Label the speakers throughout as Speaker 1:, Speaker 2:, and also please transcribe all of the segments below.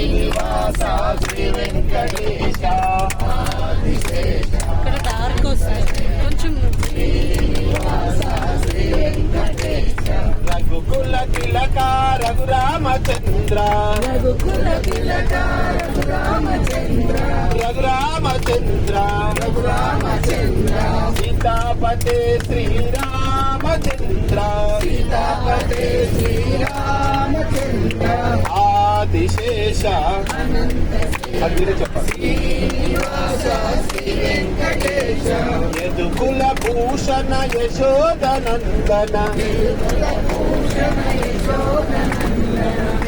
Speaker 1: శ్రీనివాస శ్రీ వెంకటేశ
Speaker 2: ఇక్కడ డార్క్ వస్తుంది కొంచెం
Speaker 1: రఘుకుల తిలక రఘురామచంద్ర
Speaker 3: రఘుకుల తిలక రఘురామచంద్ర
Speaker 1: రఘురామచంద్ర
Speaker 3: రఘురామచంద్ర
Speaker 1: సీతాపతే శ్రీరామచంద్ర
Speaker 3: సీతాపతే శ్రీరామచంద్ర
Speaker 1: అది మీరే చెప్పాలి
Speaker 3: శ్రీనివాస
Speaker 1: భూషణ యశోదనందన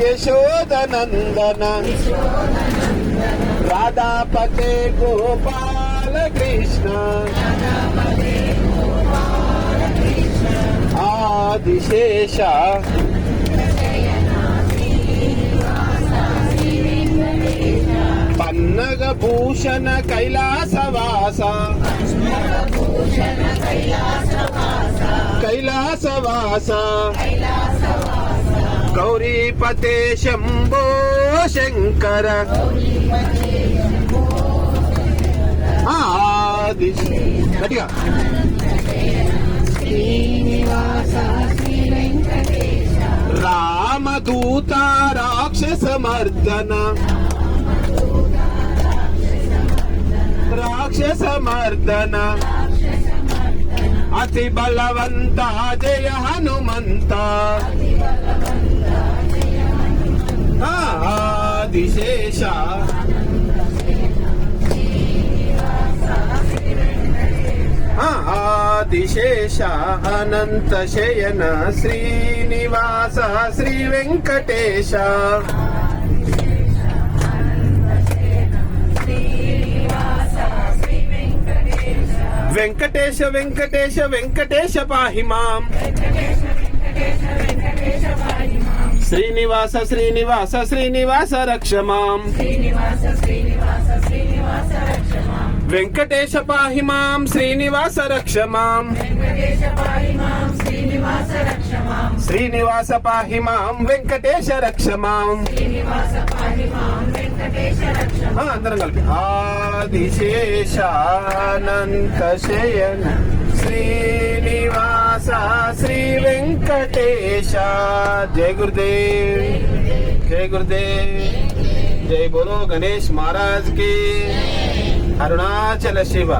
Speaker 1: యశోదనందన. రాధాపతే గోపాల కృష్ణ. ఆదిశేష. భూషణ కైలాసవాస కైలాసవాస గౌరీపతే శంభో శంకర. ఆది. గట్టిగా.
Speaker 3: శ్రీనివాస శ్రీ వెంకటేశ
Speaker 1: రామదూత రాక్షస మర్దన. మర్దన అతి బలవంత జయ హనుమంత. ఆదిశేష. ఆదిశేష అనంత శయన శ్రీనివాస శ్రీ వెంకటేశ. వెంకటేశ వెంకటేశ వెంకటేశ పాహి మాం. శ్రీనివాస శ్రీనివాస శ్రీనివాస రక్ష మాం. వెంకటేశ పాహి మాం శ్రీనివాస రక్ష మాం. శ్రీనివాస పాహి మాం వెంకటేశ రక్ష మాం. అందరం కలిపి. ఆదిశేషానంత శయన శ్రీనివాస శ్రీ వెంకటేశ జయ గురుదేవ్. జయ గురుదేవ్. జై బోలో గణేష్ మహారాజ్కి. అరుణాచల శివ.